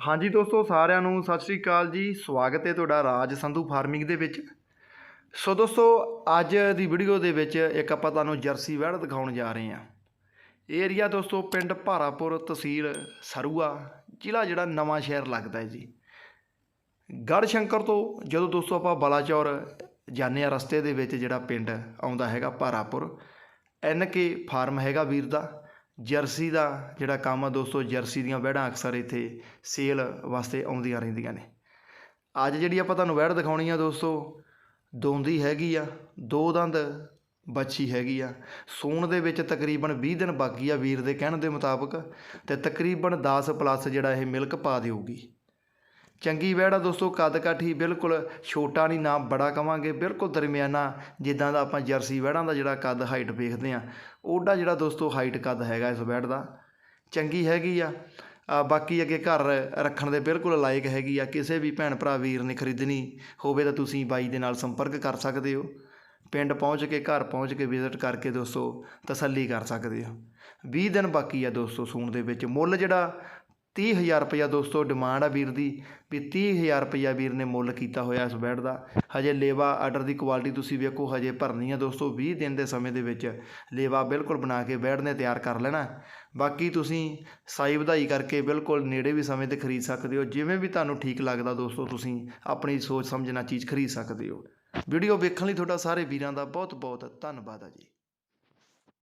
ਹਾਂਜੀ ਦੋਸਤੋ, ਸਾਰਿਆਂ ਨੂੰ ਸਤਿ ਸ੍ਰੀ ਅਕਾਲ ਜੀ। ਸਵਾਗਤ ਹੈ ਤੁਹਾਡਾ ਰਾਜ ਸੰਧੂ ਫਾਰਮਿੰਗ ਦੇ ਵਿੱਚ। ਸੋ ਦੋਸਤੋ, ਅੱਜ ਦੀ ਵੀਡੀਓ ਦੇ ਵਿੱਚ ਇੱਕ ਆਪਾਂ ਤੁਹਾਨੂੰ ਜਰਸੀ ਵੈੜ ਦਿਖਾਉਣ ਜਾ ਰਹੇ ਹਾਂ। ਇਹ ਏਰੀਆ ਦੋਸਤੋ, ਪਿੰਡ ਭਾਰਾਪੁਰ ਤਹਿਸੀਲ ਸਰੂਆ, ਜ਼ਿਲ੍ਹਾ ਜਿਹੜਾ ਨਵਾਂ ਸ਼ਹਿਰ ਲੱਗਦਾ ਹੈ ਜੀ। ਗੜ੍ਹ ਸ਼ੰਕਰ ਤੋਂ ਜਦੋਂ ਦੋਸਤੋ ਆਪਾਂ ਬਲਾਚੌਰ ਜਾਂਦੇ ਆ ਰਸਤੇ ਦੇ ਵਿੱਚ ਜਿਹੜਾ ਪਿੰਡ ਆਉਂਦਾ ਹੈਗਾ ਭਾਰਾਪੁਰ, ਐਨ ਕੇ ਫਾਰਮ ਹੈਗਾ ਵੀਰ ਦਾ। ਜਰਸੀ ਦਾ ਜਿਹੜਾ ਕੰਮ ਆ ਦੋਸਤੋ, ਜਰਸੀ ਦੀਆਂ ਵਹਿੜਾਂ ਅਕਸਰ ਇੱਥੇ ਸੇਲ ਵਾਸਤੇ ਆਉਂਦੀਆਂ ਰਹਿੰਦੀਆਂ ਨੇ। ਅੱਜ ਜਿਹੜੀ ਆਪਾਂ ਤੁਹਾਨੂੰ ਵਹਿੜ ਦਿਖਾਉਣੀ ਆ ਦੋਸਤੋ, ਦੋਂਦੀ ਹੈਗੀ ਆ, ਦੋ ਦੰਦ ਬੱਚੀ ਹੈਗੀ ਆ। ਸੂਣ ਦੇ ਵਿੱਚ ਤਕਰੀਬਨ 20 ਦਿਨ ਬਾਕੀ ਆ ਵੀਰ ਦੇ ਕਹਿਣ ਦੇ ਮੁਤਾਬਕ ਤੇ ਤਕਰੀਬਨ 10 ਪਲੱਸ ਜਿਹੜਾ ਇਹ ਮਿਲਕ ਪਾ ਦੇਊਗੀ। ਚੰਗੀ ਵਹਿੜਾ ਦੋਸਤੋ, ਕੱਦ ਕਾਠੀ ਬਿਲਕੁਲ ਛੋਟਾ ਨਹੀਂ, ਨਾ ਬੜਾ ਕਵਾਂਗੇ, ਬਿਲਕੁਲ ਦਰਮਿਆਨਾ, ਜਿੱਦਾਂ ਦਾ ਆਪਾਂ ਜਰਸੀ ਵਹਿੜਾਂ ਦਾ ਜਿਹੜਾ ਕੱਦ ਹਾਈਟ ਵੇਖਦੇ ਆ ਉਹਦਾ ਜਿਹੜਾ ਦੋਸਤੋ ਹਾਈਟ ਕੱਦ ਹੈਗਾ ਇਸ ਵਹਿੜ ਦਾ, ਚੰਗੀ ਹੈਗੀ ਆ। ਆ ਬਾਕੀ ਅੱਗੇ ਘਰ ਰੱਖਣ ਦੇ ਬਿਲਕੁਲ ਲਾਇਕ ਹੈਗੀ ਆ, ਕਿਸੇ ਵੀ ਭੈਣ ਭਰਾ ਵੀਰ ਨੇ ਖਰੀਦਣੀ ਹੋਵੇ ਤਾਂ ਤੁਸੀਂ ਬਾਈ ਦੇ ਨਾਲ ਸੰਪਰਕ ਕਰ ਸਕਦੇ ਹੋ। ਪਿੰਡ ਪਹੁੰਚ ਕੇ, ਘਰ ਪਹੁੰਚ ਕੇ ਵਿਜ਼ਿਟ ਕਰਕੇ ਦੋਸਤੋ ਤਸੱਲੀ ਕਰ ਸਕਦੇ ਹੋ। 20 ਦਿਨ ਬਾਕੀ ਆ ਦੋਸਤੋ ਸੂਣ ਦੇ ਵਿੱਚ, ਮੁੱਲ ਜਿਹੜਾ ਤੀਹ ਹਜ਼ਾਰ ਰੁਪਈਆ ਦੋਸਤੋ ਡਿਮਾਂਡ ਆ ਵੀਰ ਦੀ, ਵੀ ਤੀਹ ਹਜ਼ਾਰ ਰੁਪਈਆ ਵੀਰ ਨੇ ਮੁੱਲ ਕੀਤਾ ਹੋਇਆ ਇਸ ਬੈਡ ਦਾ। ਹਜੇ ਲੇਵਾ ਆਰਡਰ ਦੀ ਕੁਆਲਿਟੀ ਤੁਸੀਂ ਵੇਖੋ, ਹਜੇ ਭਰਨੀ ਆ ਦੋਸਤੋ 20 ਦਿਨ ਦੇ ਸਮੇਂ ਦੇ ਵਿੱਚ। ਲੇਵਾ ਬਿਲਕੁਲ ਬਣਾ ਕੇ ਬੈਡ ਨੇ ਤਿਆਰ ਕਰ ਲੈਣਾ। ਬਾਕੀ ਤੁਸੀਂ ਸਾਈ ਵਧਾਈ ਕਰਕੇ ਬਿਲਕੁਲ ਨੇੜੇ ਵੀ ਸਮੇਂ ਤੇ ਖਰੀਦ ਸਕਦੇ ਹੋ। ਜਿਵੇਂ ਵੀ ਤੁਹਾਨੂੰ ਠੀਕ ਲੱਗਦਾ ਦੋਸਤੋ, ਤੁਸੀਂ ਆਪਣੀ ਸੋਚ ਸਮਝਣਾ ਚੀਜ਼ ਖਰੀਦ ਸਕਦੇ ਹੋ। ਵੀਡੀਓ ਵੇਖਣ ਲਈ ਤੁਹਾਡਾ ਸਾਰੇ ਵੀਰਾਂ ਦਾ ਬਹੁਤ ਬਹੁਤ ਧੰਨਵਾਦ ਆ ਜੀ।